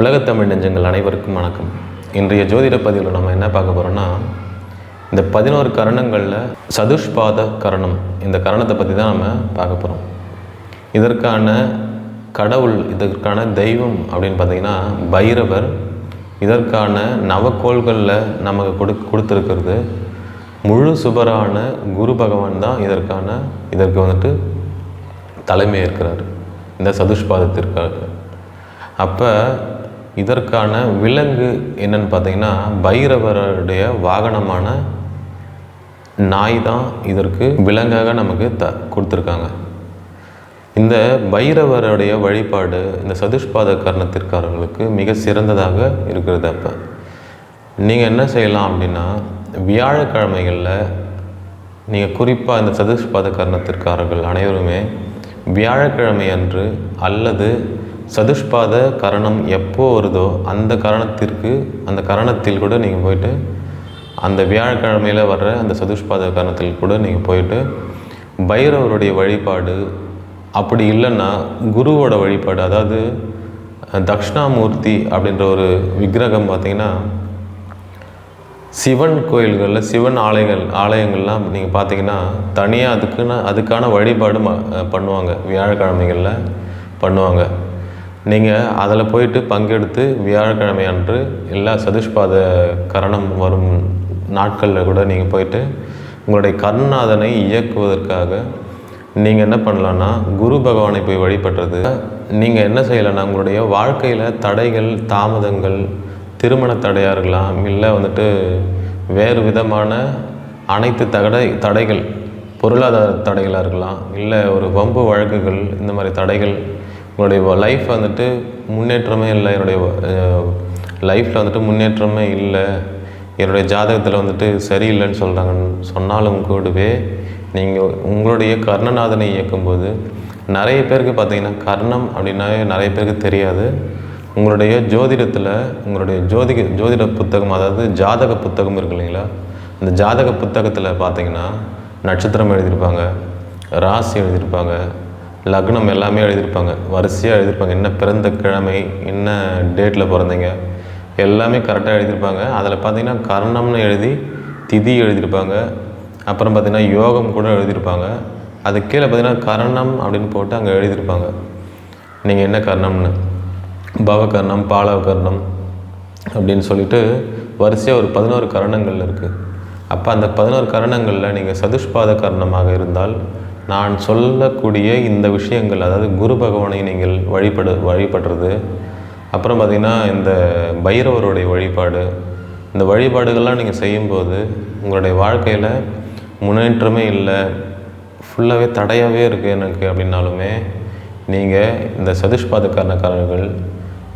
உலகத்தமிழ் நெஞ்சங்கள் அனைவருக்கும் வணக்கம். இன்றைய ஜோதிட பதிவில் நம்ம என்ன பார்க்க போகிறோம்னா இந்த பதினோரு கரணங்களில் சதுஷ்பாத கரணம் இந்த கரணத்தை பற்றி தான் நம்ம பார்க்க போகிறோம் இதற்கான கடவுள் இதற்கான தெய்வம் அப்படின்னு பார்த்தீங்கன்னா பைரவர். இதற்கான நவக்கோள்களில் நமக்கு கொடு கொடுத்துருக்கிறது முழு சுபரான குரு பகவான் தான் இதற்கான இதற்கு வந்துட்டு தலைமை இருக்கிறார் இந்த சதுஷ்பாதத்திற்காக. அப்போ இதற்கான விலங்கு என்னன்னு பார்த்தீங்கன்னா பைரவருடைய வாகனமான நாய் தான் இதற்கு விலங்காக நமக்கு த கொடுத்துருக்காங்க. இந்த பைரவருடைய வழிபாடு இந்த சதுஷ்பாத கர்ணத்திற்காரர்களுக்கு மிக சிறந்ததாக இருக்கிறது அப்போ. நீங்கள் என்ன செய்யலாம் அப்படின்னா வியாழக்கிழமைகளில் நீங்கள் குறிப்பாக இந்த சதுஷ்பாத கர்ணத்திற்காரர்கள் அனைவருமே வியாழக்கிழமை அன்று அல்லது சதுஷ்பாத கரணம் எப்போ வருதோ அந்த கரணத்திற்கு அந்த கரணத்தில் கூட நீங்கள் போயிட்டு அந்த வியாழக்கிழமையில் வர்ற அந்த சதுஷ்பாத கரணத்தில் கூட நீங்கள் போயிட்டு பைரவருடைய வழிபாடு அப்படி இல்லைன்னா குருவோட வழிபாடு அதாவது தக்ஷணாமூர்த்தி அப்படின்ற ஒரு விக்கிரகம் பார்த்தீங்கன்னா சிவன் கோயில்களில் சிவன் ஆலயங்கள் ஆலயங்கள்லாம் நீங்கள் பார்த்தீங்கன்னா தனியாக அதுக்குன்னு அதுக்கான வழிபாடு ம- பண்ணுவாங்க. வியாழக்கிழமைகளில் பண்ணுவாங்க. நீங்கள் அதில் போயிட்டு பங்கெடுத்து வியாழக்கிழமை அன்று எல்லா சதுஷ்பாத கரணம் வரும் நாட்களில் கூட நீங்கள் போயிட்டு உங்களுடைய கருணாதனை இயக்குவதற்காக நீங்கள் என்ன பண்ணலான்னா குரு பகவானை போய் வழிபடுறது. நீங்கள் என்ன செய்யலைன்னா உங்களுடைய வாழ்க்கையில் தடைகள் தாமதங்கள் திருமண தடையாக இருக்கலாம் இல்லை வந்துட்டு வேறு விதமான அனைத்து தடை தடைகள் பொருளாதார தடைகளாக இருக்கலாம் இல்லை ஒரு வம்பு வழக்குகள் இந்த மாதிரி தடைகள் உங்களுடைய லைஃப் வந்துட்டு முன்னேற்றமே இல்லை. என்னுடைய லைஃப்பில் வந்துட்டு முன்னேற்றமே இல்லை. என்னுடைய ஜாதகத்தில் வந்துட்டு சரியில்லைன்னு சொல்கிறாங்கன்னு சொன்னாலும் கூடவே நீங்கள் உங்களுடைய கர்ணநாதனை இயக்கும்போது நிறைய பேருக்கு பார்த்தீங்கன்னா கர்ணம் அப்படின்னாவே நிறைய பேருக்கு தெரியாது. உங்களுடைய ஜோதிடத்தில் உங்களுடைய ஜோதிக ஜோதிட புத்தகம் அதாவது ஜாதக புத்தகம் இருக்கு இல்லைங்களா? அந்த ஜாதக புத்தகத்தில் பார்த்தீங்கன்னா நட்சத்திரம் எழுதியிருப்பாங்க ராசி எழுதியிருப்பாங்க லக்னம் எல்லாமே எழுதியிருப்பாங்க. வரிசையாக எழுதியிருப்பாங்க. என்ன பிறந்த கிழமை என்ன டேட்டில் பிறந்தீங்க எல்லாமே கரெக்டாக எழுதியிருப்பாங்க. அதில் பார்த்தீங்கன்னா கர்ணம்னு எழுதி திதி எழுதியிருப்பாங்க. அப்புறம் பார்த்திங்கன்னா யோகம் கூட எழுதியிருப்பாங்க. அது கீழே பார்த்தீங்கன்னா கரணம் அப்படின்னு போட்டு அங்கே எழுதியிருப்பாங்க. நீங்கள் என்ன கர்ணம்னு? பவகர்ணம் பாலவகர்ணம் அப்படின்னு சொல்லிட்டு வரிசையாக ஒரு பதினோரு கரணங்கள் இருக்குது அப்போ அந்த பதினோரு கரணங்களில் நீங்கள் சதுஷ்பாத கரணமாக இருந்தால் நான் சொல்லக்கூடிய இந்த விஷயங்கள் அதாவது குரு பகவானை நீங்கள் வழிபடு வழிபடுறது அப்புறம் பார்த்திங்கன்னா இந்த பைரவருடைய வழிபாடு இந்த வழிபாடுகள்லாம் நீங்கள் செய்யும்போது உங்களுடைய வாழ்க்கையில் முன்னேற்றமே இல்லை ஃபுல்லாகவே தடையாகவே இருக்குது எனக்கு அப்படின்னாலுமே நீங்கள் இந்த சதுஷ்பாதக்காரணக்காரர்கள்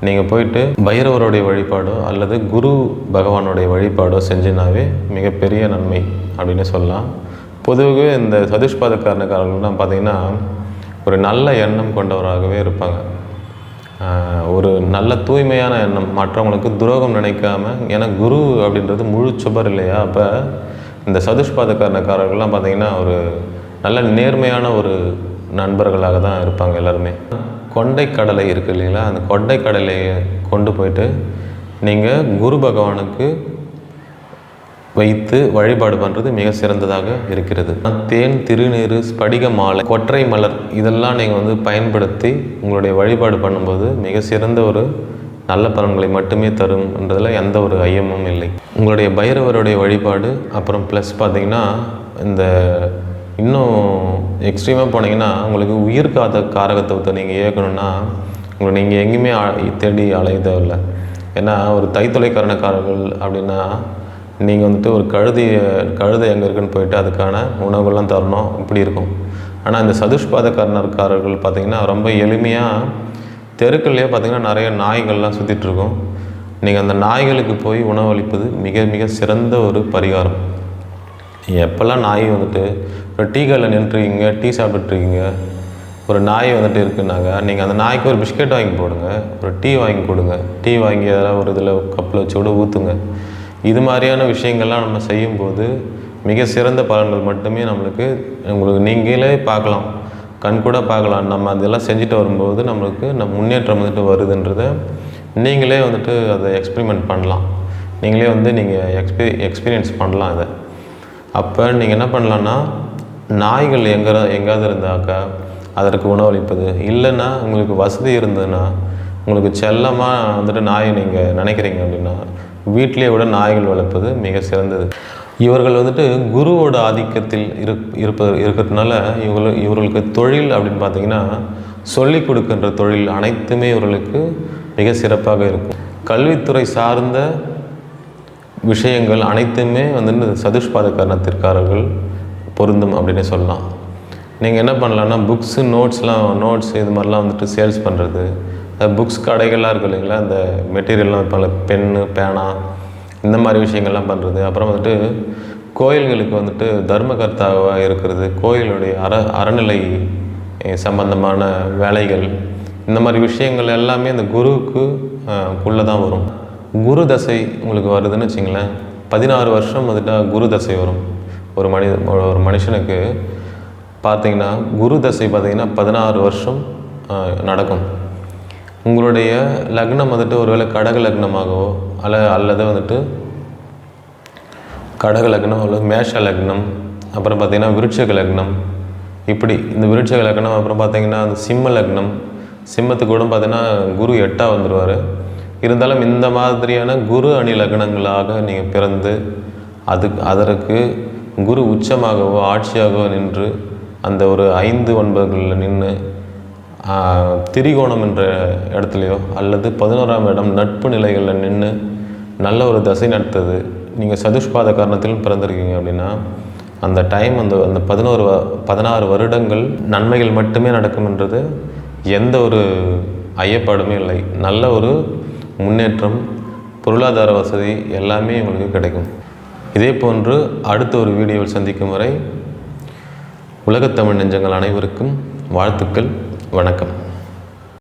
நீங்கள் போயிட்டு பைரவருடைய வழிபாடோ அல்லது குரு பகவானுடைய வழிபாடோ செஞ்சினாவே மிகப்பெரிய நன்மை அப்படின்னு சொல்லலாம். பொதுவாகவே இந்த சதீஷ் காரணக்காரர்கள்லாம் பார்த்தீங்கன்னா ஒரு நல்ல எண்ணம் கொண்டவராகவே இருப்பாங்க. ஒரு நல்ல தூய்மையான எண்ணம். மற்றவங்களுக்கு துரோகம் நினைக்காம ஏன்னா குரு அப்படின்றது முழு சுபர் இல்லையா? அப்போ இந்த சதுஷ்பாத காரணக்காரர்கள்லாம் பார்த்திங்கன்னா ஒரு நல்ல நேர்மையான ஒரு நண்பர்களாக தான் இருப்பாங்க எல்லாருமே. கொண்டை கடலை இருக்கு இல்லைங்களா? அந்த கொண்டை கடலையை கொண்டு போயிட்டு நீங்கள் குரு பகவானுக்கு வைத்து வழிபாடு பண்ணுறது மிக சிறந்ததாக இருக்கிறது. தேன் திருநீர் ஸ்படிக மாலை கொற்றை மலர் இதெல்லாம் நீங்கள் வந்து பயன்படுத்தி உங்களுடைய வழிபாடு பண்ணும்போது மிக சிறந்த ஒரு நல்ல பலன்களை மட்டுமே தரும் என்றதில் எந்த ஒரு ஐயமும் இல்லை. உங்களுடைய பைரவருடைய வழிபாடு அப்புறம் ப்ளஸ் பார்த்தீங்கன்னா இந்த இன்னும் எக்ஸ்ட்ரீமாக போனீங்கன்னா உங்களுக்கு உயிர் காத்த காரகத்துவத்தை நீங்கள் இயக்கணும்னா உங்களை நீங்கள் எங்கேயுமே அ- தேடி அலைய தேவையில்லை. ஏன்னா ஒரு தைத்தொலைக்காரணக்காரர்கள் அப்படின்னா நீங்கள் வந்துட்டு ஒரு கழுதி கழுதை எங்கே இருக்குன்னு போயிட்டு அதுக்கான உணவுகள்லாம் தரணும். இப்படி இருக்கும். ஆனால் இந்த சதுஷ்பாத பார்த்திங்கன்னா பார்த்தீங்கன்னா ரொம்ப எளிமையாக தெருக்கள்லேயே பார்த்தீங்கன்னா நிறைய நாய்கள்லாம் சுற்றிட்டுருக்கும் நீங்கள் அந்த நாய்களுக்கு போய் உணவளிப்பது மிக மிக சிறந்த ஒரு பரிகாரம். எப்போல்லாம் நாய் வந்துட்டு ஒரு டீ கடையில் நின்றுருக்கீங்க டீ சாப்பிட்ருக்கீங்க ஒரு நாய் வந்துட்டு இருக்குன்னாங்க நீங்கள் அந்த நாய்க்கு ஒரு பிஸ்கெட் வாங்கி போடுங்க ஒரு டீ வாங்கி கொடுங்க. டீ வாங்கி அதெல்லாம் ஒரு இதில் கப்பில் வச்சு கூட ஊற்றுங்க இது மாதிரியான விஷயங்கள்லாம் நம்ம செய்யும்போது மிக சிறந்த பலன்கள் மட்டுமே நம்மளுக்கு உங்களுக்கு நீங்களே பார்க்கலாம். கண் கூட பார்க்கலாம். நம்ம அதெல்லாம் செஞ்சுட்டு வரும்போது நம்மளுக்கு நம் முன்னேற்றம் வந்துட்டு வருதுன்றத நீங்களே வந்துட்டு அதை எக்ஸ்பிரிமெண்ட் பண்ணலாம். நீங்களே வந்து நீங்கள் எக்ஸ்பீ எக்ஸ்பீரியன்ஸ் பண்ணலாம் அதை அப்போ நீங்கள் என்ன பண்ணலான்னா நாய்கள் எங்கே எங்கேயாவது இருந்தாக்கா அதற்கு உணவளிப்பது. இல்லைன்னா உங்களுக்கு வசதி இருந்ததுன்னா உங்களுக்கு செல்லமாக வந்துட்டு நாயை நீங்கள் நினைக்கிறீங்க அப்படின்னா வீட்டிலேயே விட நாய்கள் வளர்ப்பது மிக சிறந்தது. இவர்கள் வந்துட்டு குருவோட ஆதிக்கத்தில் இருப் இருப்ப இருக்கிறதுனால இவர்கள் இவர்களுக்கு தொழில் அப்படின்னு பார்த்தீங்கன்னா சொல்லிக் கொடுக்கின்ற தொழில் அனைத்துமே இவர்களுக்கு மிக சிறப்பாக இருக்கும். கல்வித்துறை சார்ந்த விஷயங்கள் அனைத்துமே வந்து சதுஷ்பாத கர்ணத்திற்காரர்கள் பொருந்தும் அப்படின்னு சொல்லலாம். நீங்கள் என்ன பண்ணலான்னா புக்ஸு நோட்ஸ்லாம் நோட்ஸ் இது மாதிரிலாம் வந்துட்டு சேல்ஸ் பண்ணுறது புக்ஸ் கடைகள்லாம் இருக்கு இல்லைங்களா? இந்த மெட்டீரியல்லாம் வைப்பாங்க. பென்னு பேனா இந்த மாதிரி விஷயங்கள்லாம் பண்ணுறது அப்புறம் வந்துட்டு கோயில்களுக்கு வந்துட்டு தர்மகர்த்தாவாக இருக்கிறது. கோயிலுடைய அற அறநிலை சம்பந்தமான வேலைகள் இந்த மாதிரி விஷயங்கள் எல்லாமே அந்த குருவுக்கு உள்ளே தான் வரும். குரு தசை உங்களுக்கு வருதுன்னு வச்சிங்களேன். பதினாறு வருஷம் வந்துட்டா குரு தசை வரும். ஒரு மனித ஒரு மனுஷனுக்கு பார்த்தீங்கன்னா குரு தசை பார்த்திங்கன்னா பதினாறு வருஷம் நடக்கும். உங்களுடைய லக்னம் வந்துட்டு ஒருவேளை கடக லக்னமாகவோ அல்ல அல்லது வந்துட்டு கடக லக்னம் அல்லது மேஷ லக்னம் அப்புறம் பார்த்திங்கன்னா விருட்சக லக்னம் இப்படி இந்த விருட்சக லக்னம் அப்புறம் பார்த்திங்கன்னா அந்த சிம்ம லக்னம் சிம்மத்துக்கு கூட பார்த்தீங்கன்னா குரு எட்டாக வந்துடுவார் இருந்தாலும் இந்த மாதிரியான குரு அணி லக்னங்களாக நீங்கள் பிறந்து அதுக்கு அதற்கு குரு உச்சமாகவோ ஆட்சியாகவோ நின்று அந்த ஒரு ஐந்து ஒன்பதுகளில் நின்று திரிகோணம் என்ற இடத்துலையோ அல்லது பதினோராம் இடம் நட்பு நிலைகளில் நின்று நல்ல ஒரு தசை நடத்துது. நீங்கள் சதுஷ்பாத காரணத்திலும் பிறந்திருக்கீங்க அப்படின்னா அந்த டைம் அந்த அந்த பதினோரு பதினாறு வருடங்கள் நன்மைகள் மட்டுமே நடக்கும்ன்றது எந்த ஒரு ஐயப்பாடுமே இல்லை. நல்ல ஒரு முன்னேற்றம் பொருளாதார வசதி எல்லாமே உங்களுக்கு கிடைக்கும். இதே போன்று அடுத்த ஒரு வீடியோவில் சந்திக்கும் வரை உலகத்தமிழ் நெஞ்சங்கள் அனைவருக்கும் வாழ்த்துக்கள். வணக்கம்.